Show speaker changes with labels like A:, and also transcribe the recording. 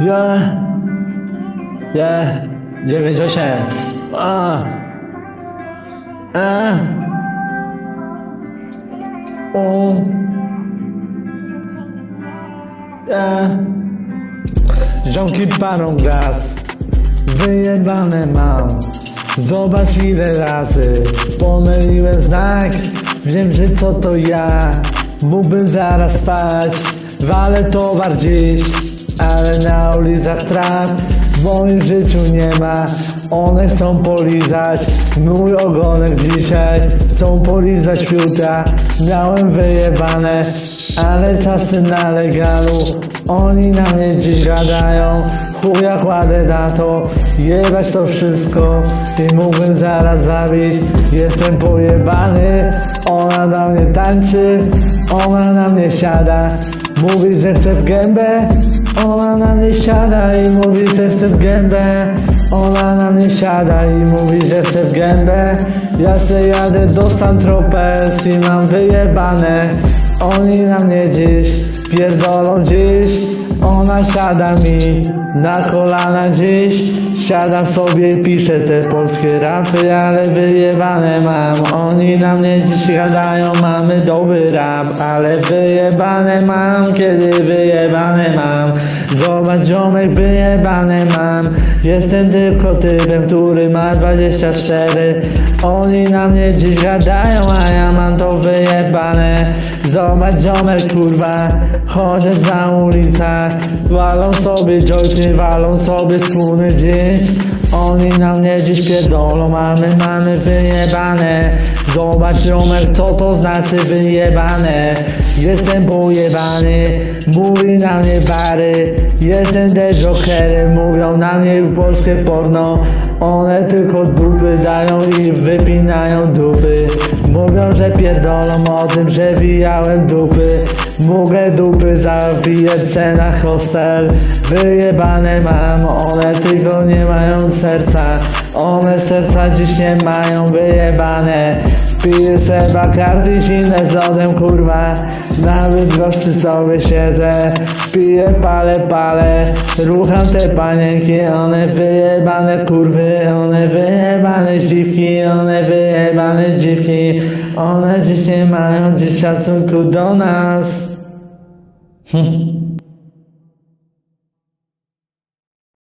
A: Ja. Ja. Dziewięć, osiem. A. A. O. Ja. Ziomki parą gaz. Wyjebane mam. Zobacz ile razy pomyliłem znak. Wiem, że co to ja. Mógłbym zaraz spać. Walę towar gdzieś, ale na ulicach trat w moim życiu nie ma. One chcą polizać mój ogonek dzisiaj. Chcą polizać fiuta. Miałem wyjebane, ale czasy na legalu. Oni na mnie dziś gadają. Chuja kładę na to, jebać to wszystko I mógłbym zaraz zabić, jestem pojebany Ona na mnie tańczy, ona na mnie siada Mówi, że chce w gębę Ona na mnie siada i mówi, że chce w gębę Ona na mnie siada i mówi, że chce w gębę. Ja se jadę do Saint-Tropez i mam wyjebane. Oni na mnie dziś pierdolą dziś. Ona siada mi na kolana dziś. Siadam sobie i piszę te polskie rapy Ale wyjebane mam. Oni na mnie dziś gadają Mamy dobry rap Ale wyjebane mam. Kiedy wyjebane mam? Zobacz ziomek wyjebane mam Jestem tylko typem, który ma 24 Oni na mnie dziś gadają A ja mam to Zobacz ziomek kurwa Chodzę za ulicach Walą sobie jointy, walą sobie wspólny dzień Oni na mnie dziś pierdolą Mamy, mamy wyjebane. Zobacz ziomek co to znaczy wyjebane. Jestem pojebany Mówi na mnie bary. Jestem też jokerem Mówią na mnie polskie porno. One tylko dupy dają i wypinają dupy. Mówią, że pierdolą o tym, że wijałem dupy Mogę dupy zawijać cena hostel. Wyjebane mam, one tylko nie mają serca. One serca dziś nie mają wyjebane Piję se bakardy zimne z lodem kurwa. Nawet goszczy sobie siedzę. Piję, palę, palę. Rucham te panienki One wyjebane kurwy One wyjebane dziwki One wyjebane dziwki. One dziś nie mają dziś szacunku do nas